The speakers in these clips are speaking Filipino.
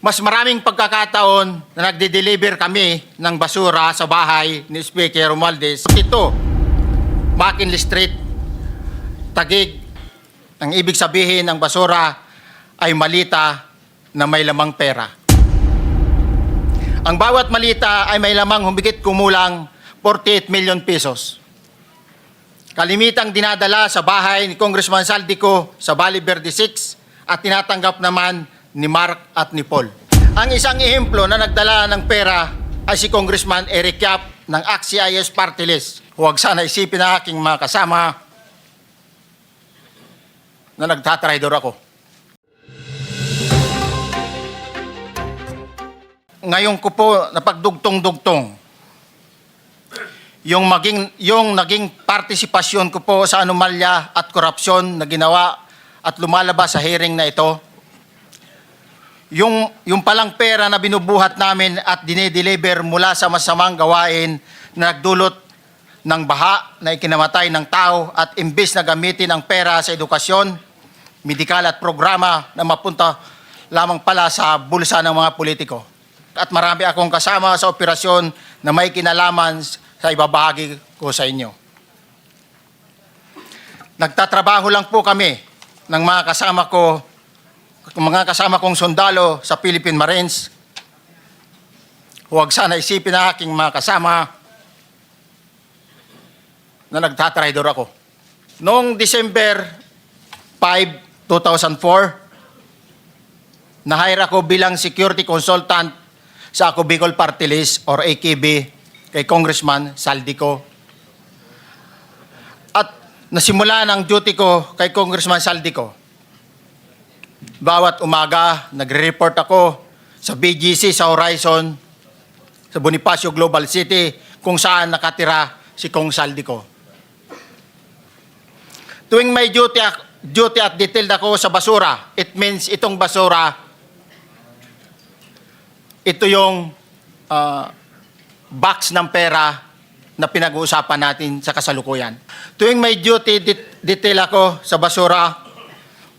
Mas maraming pagkakataon na nagde-deliver kami ng basura sa bahay ni Speaker Romualdez. Ito, McKinley Street, Tagig. Ang ibig sabihin ng basura ay malita na may lamang pera. Ang bawat malita ay may lamang humigit kumulang 48 million pesos. Kalimitang dinadala sa bahay ni Congressman Saldico sa Verde 6 at tinatanggap naman ni Mark at ni Paul. Ang isang ehemplo na nagdala ng pera ay si Congressman Eric Yap ng AXIS Party List. Huwag sana isipin ng aking mga kasama na nagtatraidor ako. Ngayon ko po napagdugtong-dugtong yung maging yung naging partisipasyon ko po sa anomalya at korupsyon na ginawa at lumalabas sa hearing na ito. Yung yung palang pera na binubuhat namin at dinedeliver mula sa masamang gawain na nagdulot ng baha na ikinamatay ng tao at imbes na gamitin ang pera sa edukasyon, medikal at programa na mapunta lamang pala sa bulsa ng mga politiko. At marami akong kasama sa operasyon na may kinalaman sa ibabahagi ko sa inyo. Nagtatrabaho lang po kami ng mga kasama ko, mga kasama kong sundalo sa Philippine Marines. Huwag sana isipin na aking mga kasama na nagtatraidor ako. Noong December 5, 2004, na-hire ako bilang security consultant sa Ako Bicol Party List or AKB kay Congressman Saldico. At nasimula ng duty ko kay Congressman Saldico. Bawat umaga, nagre-report ako sa BGC sa Horizon, sa Bonifacio Global City, kung saan nakatira si Kong Saldico. Tuwing may duty, duty at detailed ako sa basura, it means itong basura, ito yung ah, box ng pera na pinag-uusapan natin sa kasalukuyan. Tuwing may duty det- detail ako sa basura,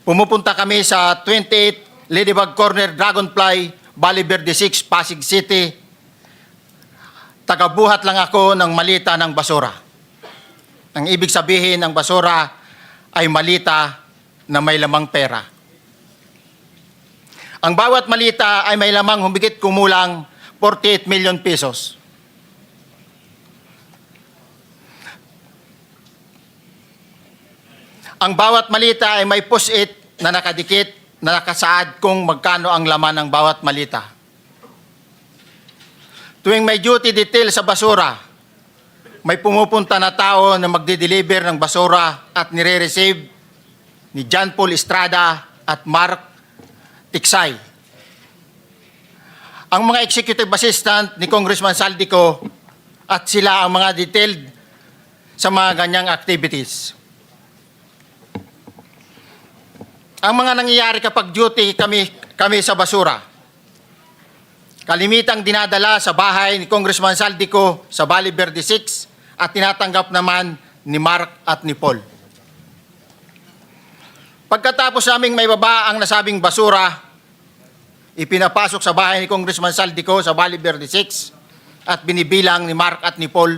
pumupunta kami sa 28 Ladybug Corner Dragonfly, Valley Verde 6, Pasig City. Tagabuhat lang ako ng malita ng basura. Ang ibig sabihin ng basura ay malita na may lamang pera. Ang bawat malita ay may lamang humigit kumulang 48 million pesos. Ang bawat malita ay may push-it na nakadikit na nakasaad kung magkano ang laman ng bawat malita. Tuwing may duty detail sa basura, may pumupunta na tao na magde-deliver ng basura at nire-receive ni John Paul Estrada at Mark Tiksay. Ang mga executive assistant ni Congressman Saldico at sila ang mga detailed sa mga ganyang activities. Ang mga nangyayari kapag duty kami, kami sa basura. Kalimitang dinadala sa bahay ni Congressman Saldico sa Valley Verde 6 at tinatanggap naman ni Mark at ni Paul. Pagkatapos naming may baba ang nasabing basura, ipinapasok sa bahay ni Congressman Saldico sa Valley Verde 6 at binibilang ni Mark at ni Paul.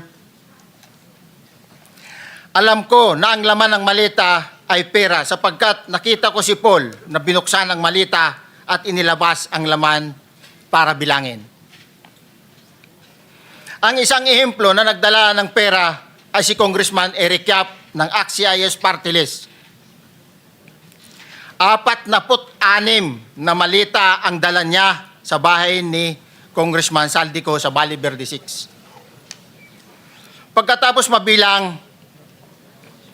Alam ko na ang laman ng malita ay pera sapagkat nakita ko si Paul na binuksan ang malita at inilabas ang laman para bilangin. Ang isang ehemplo na nagdala ng pera ay si Congressman Eric Yap ng AXIS Party List. Apat na put anim na malita ang dala niya sa bahay ni Congressman Saldico sa Valley Verde 6. Pagkatapos mabilang,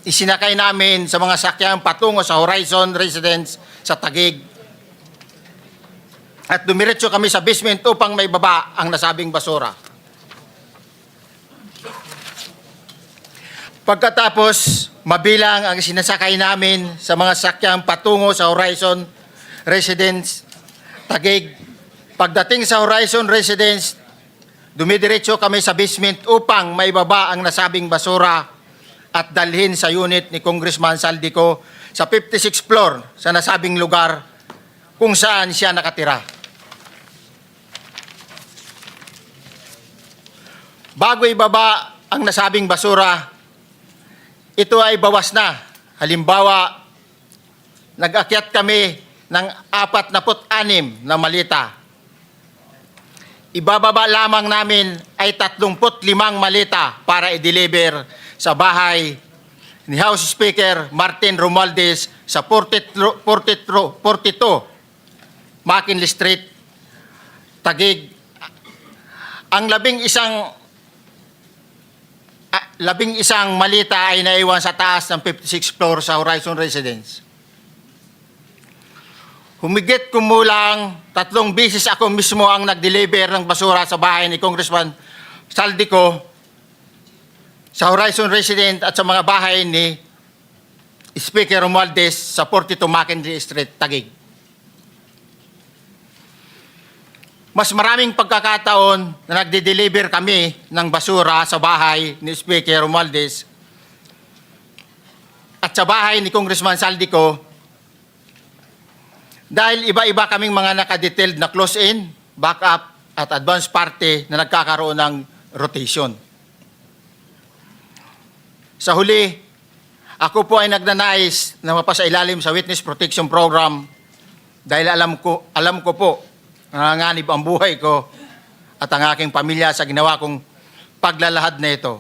isinakay namin sa mga sakyang patungo sa Horizon Residence sa Tagig. At dumiretso kami sa basement upang may baba ang nasabing basura. Pagkatapos, mabilang ang sinasakay namin sa mga sakyang patungo sa Horizon Residence Tagig. Pagdating sa Horizon Residence, dumidiretso kami sa basement upang may baba ang nasabing basura at dalhin sa unit ni Congressman Saldico sa 56th floor sa nasabing lugar kung saan siya nakatira. Bago ibaba ang nasabing basura, ito ay bawas na. Halimbawa, nag-akyat kami ng 46 na malita. Ibababa lamang namin ay 35 malita para i-deliver sa bahay ni House Speaker Martin Romualdez sa 43 42 42 McKinley Street, Taguig. Ang labing isang ah, labing isang malita ay naiwan sa taas ng 56 floor sa Horizon Residence. Humigit kumulang tatlong bisis ako mismo ang nag-deliver ng basura sa bahay ni Congressman Saldico sa Horizon Resident at sa mga bahay ni Speaker Romualdez sa 42 Mackenzie Street, Taguig. Mas maraming pagkakataon na nagde-deliver kami ng basura sa bahay ni Speaker Romualdez at sa bahay ni Congressman Saldico dahil iba-iba kaming mga nakadetailed na close-in, backup at advance party na nagkakaroon ng rotation. Sa huli, ako po ay nagnanais na mapasailalim sa Witness Protection Program dahil alam ko, alam ko po na nanganganib ang buhay ko at ang aking pamilya sa ginawa kong paglalahad na ito.